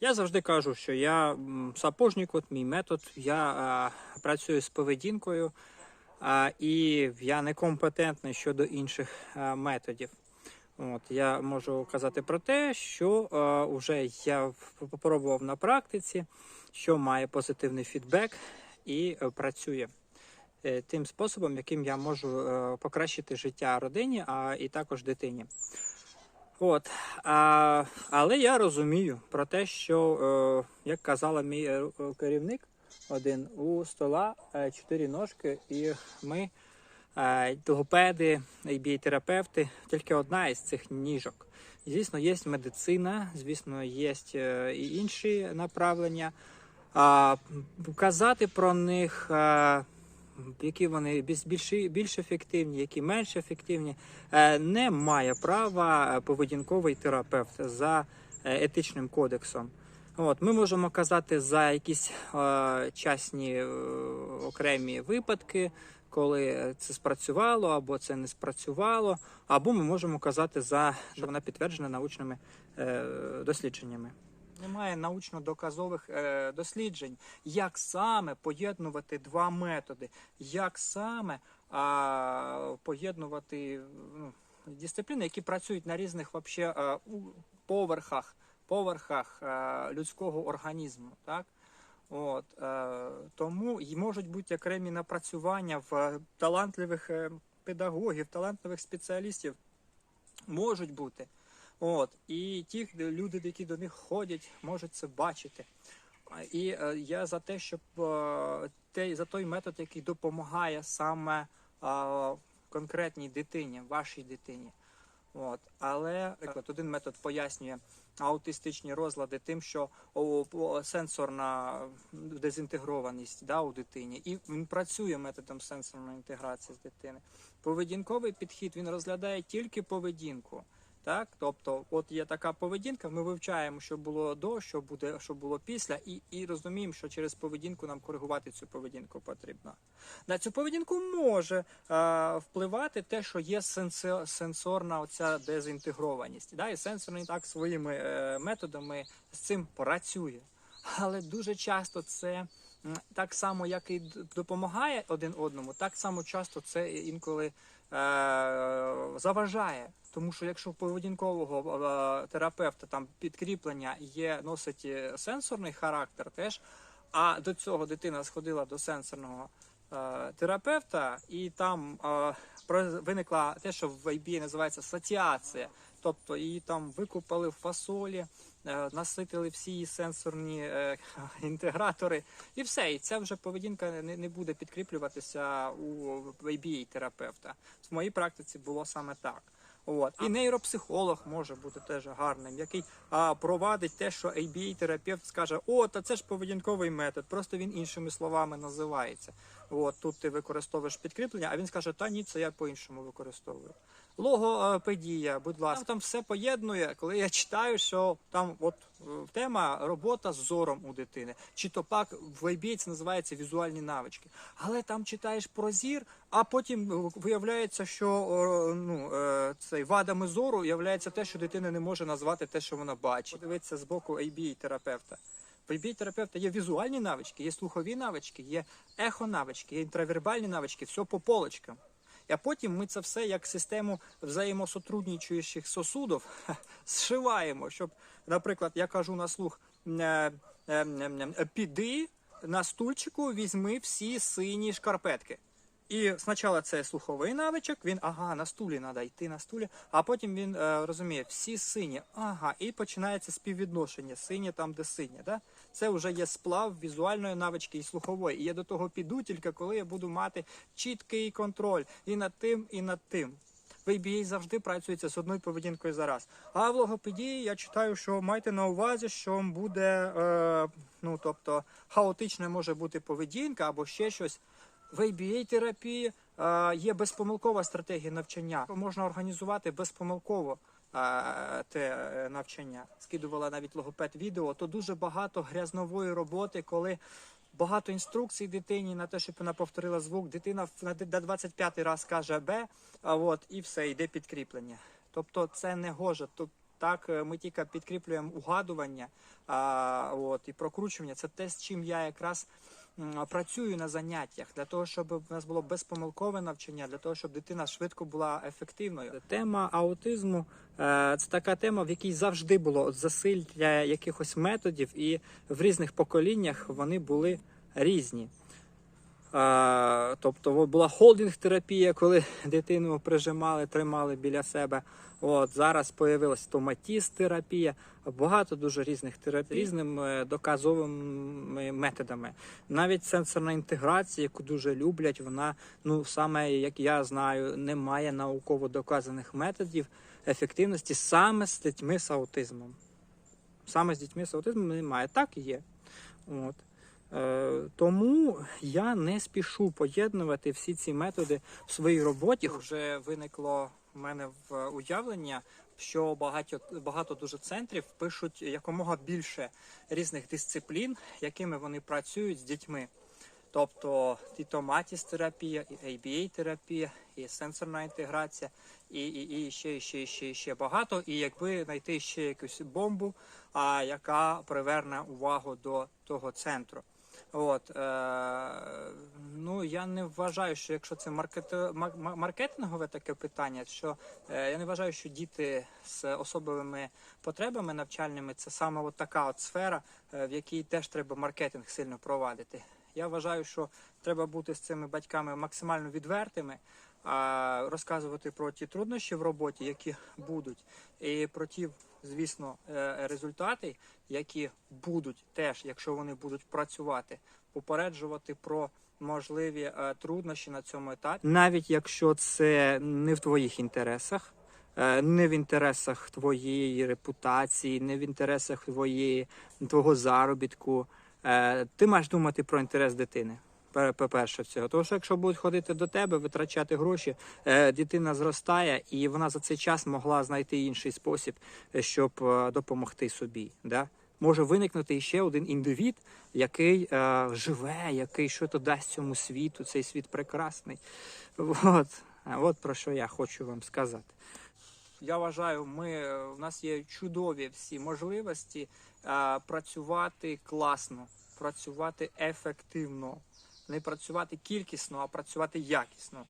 Я завжди кажу, що я сапожник, от мій метод. Я е, працюю з поведінкою, е, і я некомпетентний щодо інших е, методів. От, я можу казати про те, що е, вже я попробував на практиці, що має позитивний фідбек і е, працює тим способом, яким я можу е, покращити життя родині, а і також дитині. От, а, але я розумію про те, що, е, як казала мій е, керівник, один у стола е, чотири ножки, і ми, е, логопеди, терапевти тільки одна із цих ніжок. Звісно, є медицина, звісно, є і інші направлення. А, казати про них. е, які вони більш, більш, ефективні, які менш ефективні, е, не має права е, поведінковий терапевт за е, етичним кодексом. От, ми можемо казати за якісь е, частні е, окремі випадки, коли це спрацювало або це не спрацювало, або ми можемо казати за що вона підтверджена научними е, дослідженнями. Немає научно-доказових е, досліджень, як саме поєднувати два методи, як саме а, поєднувати ну, дисципліни, які працюють на різних вообще, е, поверхах, поверхах е, людського організму. Так? От, е, тому й можуть бути окремі напрацювання в талантливих е, педагогів, талантливих спеціалістів. Можуть бути. От, і ті люди, які до них ходять, можуть це бачити. І е, я за те, щоб е, те, за той метод, який допомагає саме конкретній дитині, вашій дитині. От. Але наприклад, один метод пояснює аутистичні розлади тим, що сенсорна дезінтегрованість да, у дитині, і він працює методом сенсорної інтеграції з дитини. Поведінковий підхід він розглядає тільки поведінку. Так, тобто, от є така поведінка, ми вивчаємо, що було до, що буде, що було після, і, і розуміємо, що через поведінку нам коригувати цю поведінку потрібно. На цю поведінку може е, впливати те, що є сенсо, сенсорна оця дезінтегрованість. Да? І сенсорний так своїми е, методами з цим працює. Але дуже часто це так само, як і допомагає один одному, так само часто це інколи е, заважає. Тому що якщо поведінкового е, терапевта там підкріплення є, носить е, сенсорний характер теж, а до цього дитина сходила до сенсорного е, терапевта, і там е, виникла те, що в IBA називається сатіація. Тобто її там викупали в фасолі, е, наситили всі її сенсорні е, інтегратори, і все. І ця вже поведінка не, буде підкріплюватися у IBA терапевта. В моїй практиці було саме так. От. І нейропсихолог може бути теж гарним, який а, провадить те, що ABA-терапевт скаже, о, та це ж поведінковий метод, просто він іншими словами називається. От, тут ти використовуєш підкріплення, а він скаже, та ні, це я по-іншому використовую. Логопедія, будь ласка, там все поєднує, коли я читаю, що там от е, тема робота з зором у дитини. Чи то пак в IBA називається візуальні навички. Але там читаєш про зір, а потім е, виявляється, що ну, е, цей вадами зору являється те, що дитина не може назвати те, що вона бачить. Подивитися з боку ABA-терапевта. В ABA-терапевта є візуальні навички, є слухові навички, є ехо-навички, є інтравербальні навички, все по полочкам. А потім ми це все як систему взаємосотруднічуючих сосудів зшиваємо, щоб, наприклад, я кажу на слух, е, піди на стульчику, візьми всі сині шкарпетки. І спочатку це слуховий навичок, він ага, на стулі треба йти на стулі, а потім він е, розуміє, всі сині, ага, і починається співвідношення сині там, де сині. Да? Це вже є сплав візуальної навички і слухової. І я до того піду тільки коли я буду мати чіткий контроль і над тим, і над тим. В ABA завжди працюється з одною поведінкою за раз. А в логопедії я читаю, що майте на увазі, що буде, е, ну тобто, хаотична може бути поведінка або ще щось. В ABA-терапії е, є безпомилкова стратегія навчання. Можна організувати безпомилково е, те е, навчання. Скидувала навіть логопед відео, то дуже багато грязнової роботи, коли багато інструкцій дитині на те, щоб вона повторила звук. Дитина на д- на 25 раз каже Б, а от і все, йде підкріплення. Тобто це не гоже. Так, ми тільки підкріплюємо угадування а, от, і прокручування. Це те, з чим я якраз працюю на заняттях для того, щоб в нас було безпомилкове навчання, для того, щоб дитина швидко була ефективною. Тема аутизму е, це така тема, в якій завжди було засилля якихось методів, і в різних поколіннях вони були різні. Е, Тобто була холдинг-терапія, коли дитину прижимали, тримали біля себе. От зараз появилась томатіст-терапія, багато дуже різних терапій різними доказовими методами. Навіть сенсорна інтеграція, яку дуже люблять, вона ну саме як я знаю, немає науково доказаних методів ефективності саме з дітьми з аутизмом. Саме з дітьми з аутизмом немає. Так і є. От. Е, Тому я не спішу поєднувати всі ці методи в своїй роботі. Вже виникло в мене в уявлення, що багато, багато дуже центрів пишуть якомога більше різних дисциплін, якими вони працюють з дітьми. Тобто і томатіс-терапія, і ABA-терапія, і сенсорна інтеграція, і, і, і ще, ще, ще, ще багато. І якби знайти ще якусь бомбу, а, яка приверне увагу до того центру. От, е, ну я не вважаю, що якщо це маркет, мар- мар- маркетингове таке питання, що е, я не вважаю, що діти з особливими потребами навчальними це саме от така от сфера, е, в якій теж треба маркетинг сильно провадити. Я вважаю, що треба бути з цими батьками максимально відвертими, розказувати про ті труднощі в роботі, які будуть, і про ті, звісно, е, результати, які будуть теж, якщо вони будуть працювати, попереджувати про можливі е, труднощі на цьому етапі, навіть якщо це не в твоїх інтересах. е, Не в інтересах твоєї репутації, не в інтересах твоєї твого заробітку. Ти маєш думати про інтерес дитини. Пе- По-перше, всього. Тому що якщо будуть ходити до тебе, витрачати гроші, е, дитина зростає, і вона за цей час могла знайти інший спосіб, е, щоб е, допомогти собі. Да? Може виникнути ще один індивід, який е, живе, який що то дасть цьому світу. Цей світ прекрасний. От. От про що я хочу вам сказати. Я вважаю, ми у нас є чудові всі можливості е, працювати класно, працювати ефективно, не працювати кількісно, а працювати якісно.